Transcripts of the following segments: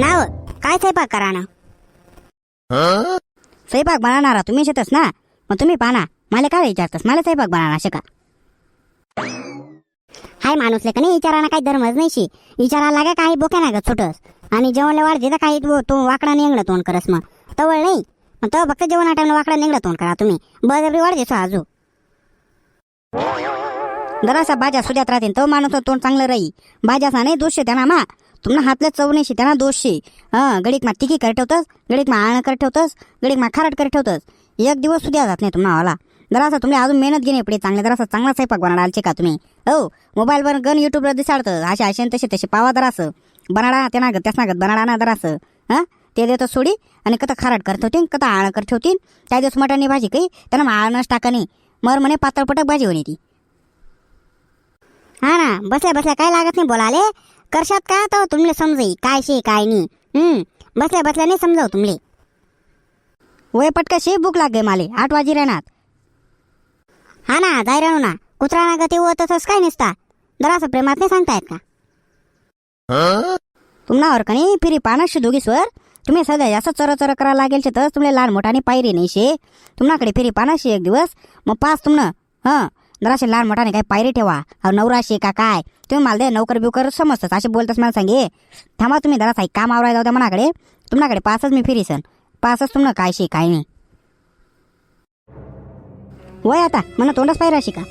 नाव काय स्वयंपाक करा ना स्वयंपाक बनवणारा तुम्ही शेतच ना? मग तुम्ही पाना मला काय विचारतस? मला स्वयंपाक बनवणार का? हाय माणूसले का नाही विचारायला काही धर्मच नाही शे विचारायला लागा काही बोक्या नाही ग छोटस आणि जेवणला वाढते तर काही तो- तो वाकडा निंगडं तोंड करस मग. तवळ नाही. मग तो फक्त जेवणा टाइमला वाकडा निंगडं तोंड करा तुम्ही. बळजबरी वाढते सो आजू. जरासा भाज्या सुद्यात राहते तो माणूस तोंड चांगलं राही भाज्याचा नाही दोष त्यांना मा. तुम्हाला हातल्या चव नाही त्यांना दोष. शे हां गडीत मा तिकी कर ठेवतस गडीत मा आळण कर ठेवतस गडीत मा खारट कर ठेवतस. एक दिवस सुद्धा जात नाही तुम्हाला आला जरासा तुम्ही अजून मेहनत घेणे पुढे चांगले जरासा चांगला स्वयंपाक बनाडालचे का तुम्ही? हो मोबाईलवर गन युट्यूबवर दिसाडतं. असे असे तसे तसे पावा जरासं बनाडा ते नागत त्याच नागत बनाडा ना जरासं हां ते देतो सोडी आणि कथा खारट करत होती कथा आळण करत होती त्या दिवस मटणी भाजी काही त्यांना मग आळणच टाका नाही. मर म्हणे पातळ पटक भाजी होणे ती. हा ना बसल्या बसल्या काय लागत नाही बोलाले? करशात काय तर तुमले समजाई काय शे काय नाही हम्म बसल्या बसल्या नाही समजाव तुमले वय पटकशी भूक लागे माले आठ वाजी राहणार हा ना जाय राहू ना. कुत्रा ना गती व तसंच काय नसता? जरासं प्रेमात नाही सांगतायत का? तुम्हाला का नाही फिरी पानाशी दोघीसवर तुम्ही सध्या जास्त चर चर करायला लागेल शे तर तुमले लहान मोठाने पायरी नाही शे. तुम्हाकडे फिरी पानाशी एक दिवस मग पाच तुमनं. हं जराशे लहान मोठाने काय पायरी ठेवा. अहो नवरा का काय? तुम्ही मला दे नोकर बिवकर समजतच. असे बोलतच मला सांगे थांबा तुम्ही दादा साहेब काम आवरायला होता मनाकडे. तुमच्याकडे पाचच मी फिरी सन पाचच तुम्हाला काय शे काय नाही. वय आता मला तोंडच पाहिजे का?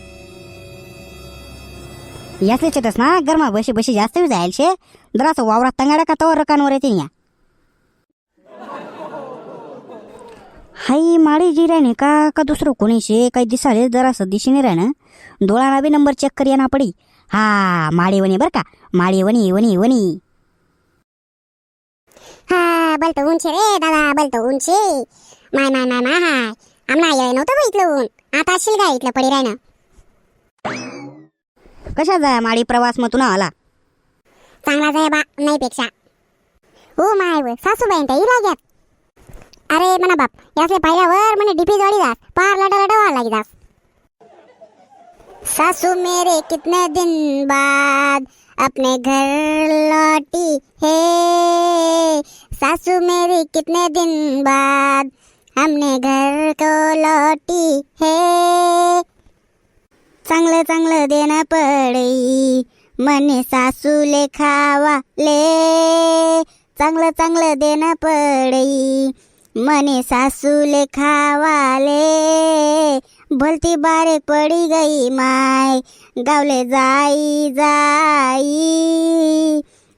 याच चेतस ना गरमा बशी बशी जास्त जायल शे. जरासं वावरात तंगाड्या का तवर रकांवर येते या? हाई माळी जी राहणे का का दुसरं कोणी शे? काही दिसाले जरासं दिशेने राहणं. डोळाला बी नंबर चेक करी ना पडी. हा माळी वणी बर का? माळी वणी वणी वणी. हा बलत उंचे रे दादा बलत उंचे माय माय माय माय. हाय आमना येळ नव्हतं इथलं ऊन. आता असेल का इथलं पडी राहिनं कशा जाय माळी प्रवास मग तुला आला? चांगला जाय बा नाही पेक्षा. हो माय व सासूबाईन त्या लागल्यात अरे म्हणा बाप यासले पाहिल्यावर म्हणे डीपी जळी जास पार लडा लडा व्हायला लागी सासू मेरे कितने दिन बाद अपने घर लौटी है? सासू मेरी कितने दिन बाद हमने घर को लौटी है? चांगलं चांगलं देणं पडई मने सासूले खावा ले। चांगलं चांगलं देणं पडई मने सासूले खावाले भलती बारीक पडी गई माय. गावले जाई जाई.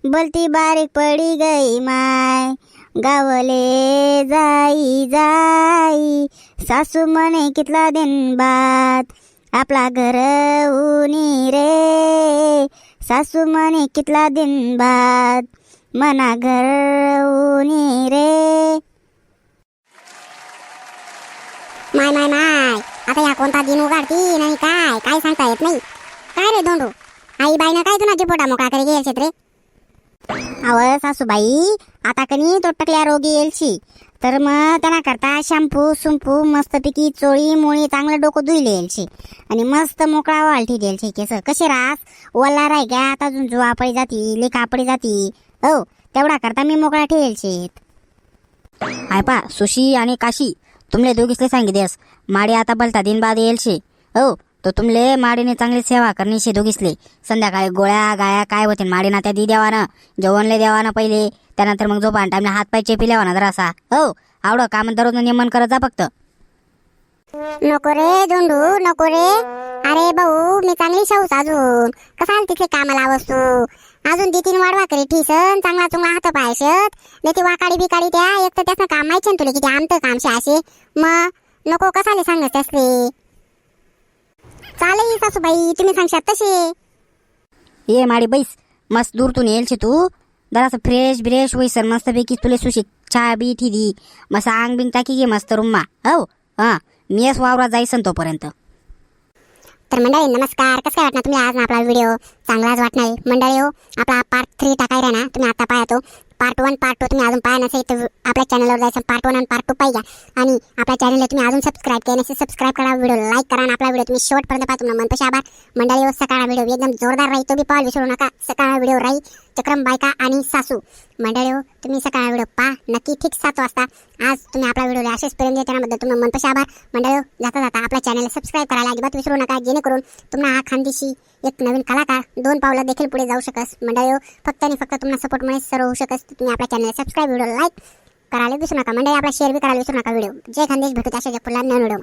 भलती बारीक पडी गई माय. गावले जाई जाई. सासू म्हणे कितला दिन बाद आपला घर उनी रे. सासू म्हणे कितला दिन बाद मना घर उनी रे. माय माय माय. आता या कोणता दिन उघडती? नाही काय? काय सांगता येत नाही. काय रे दोंडू आई बाईनं काय तुला पोटा मोका करे गेल रे? अव सासूबाई आता कनी तोटकल्या रोगी येलशी. तर मग त्यांना करता शॅम्पू सुंपू मस्तपैकी चोळी मोळी चांगलं डोकं धुईले येलशी. आणि मस्त मोकळा वालठी द्यायची केस. कसे रास? ओला राय का आता अजून जुवा पडी जाती लेखा पडी जाती. हो तेवढा करता मी मोकळा ठेवेल आय पा सुशी आणि काशी. तुमले दोघीसले देस माडी आता बलता दिन बाद येईल शे हो तो तुमले माडीने चांगली सेवा करणी शे दोघीसले. संध्याकाळी गोळ्या गाया काय होते माडीना त्या दी द्यावानं जेवणले द्यावानं पहिले त्यानंतर मग झोपान टाइमला हात पाय चेपी लेवा ना जरासा. हो आवडं काम दररोज नियमन करत जा फक्त. नको रे दोंडू नको रे. अरे भाऊ मी चांगली शाहूस अजून. कसा तिथे कामाला आवस? तू अजून ती तीन वाढवा करी ठीसन चांगला चुंगला हात पायशत नाही ती वाकाडी बिकाडी त्या एक तर त्याचं काम माहिती तुला किती आमचं काम शे असे मग नको कसाले सांगत त्यासले? चालेल सासूबाई तुम्ही सांगशात तसे. ये माडी बैस मस्त दूरतून येईल शे तू. जरासं फ्रेश ब्रेश होईसन मस्तपैकी तुले सुशी चहा बी ठी दी मस्त आंग बिंग टाकी घे मस्त रुम्मा. हो? हा. मीच वावरात जायसन तोपर्यंत. तर मंडळी नमस्कार. कसं काय वाटणार तुम्ही आज ना आपला व्हिडिओ चांगलाच वाटणार आहे. मंडळी हो आपला पार्ट थ्री टाकायला ना तुम्ही आता पाहतो पार्ट वन पार्ट टू तुम्ही अजून पाहा नसेल तर आपल्या चॅनलवर जायचं. पार्ट वन आणि पार्ट टू पाहिजे आणि आपल्या चॅनलला तुम्ही अजून सबस्क्राईब केलं नसेल सबस्क्राईब करा व्हिडिओ लाईक करा आणि आपला व्हिडिओ तुम्ही शेवटपर्यंत पाहा. तुम्हाला मनपशी आभार मंडळी हो सकाळ व्हिडिओ एकदम जोरदार राहील. तो बी पाहायला विसरू नका. सकाळ व्हिडिओ राहील. नित्यक्रम बायका आणि सासू. मंडळी हो तुम्ही सकाळ व्हिडिओ पा नक्की ठीक सात वाजता. आज तुम्ही आपला व्हिडिओ असेच प्रेम देते त्याबद्दल तुम्ही मनपशी आभार. मंडळी हो, जाता जाता आपल्या चॅनलला सबस्क्राईब करायला अजिबात विसरू नका. जेणेकरून तुम्हाला हा खानदेशी एक नवीन कलाकार दोन पावलं देखील पुढे जाऊ शकस. मंडळी हो, फक्त आणि फक्त तुम्हाला सपोर्टमुळे सर्व होऊ शकस. तुम्ही आपल्या चॅनलला सबस्क्राईब व्हिडिओ लाईक करायला विसरू नका. मंडळी आपला शेअर बी करायला विसरू नका. व्हिडिओ. जय खानदेश भेटू अशा पुढला नवीन व्हिडिओ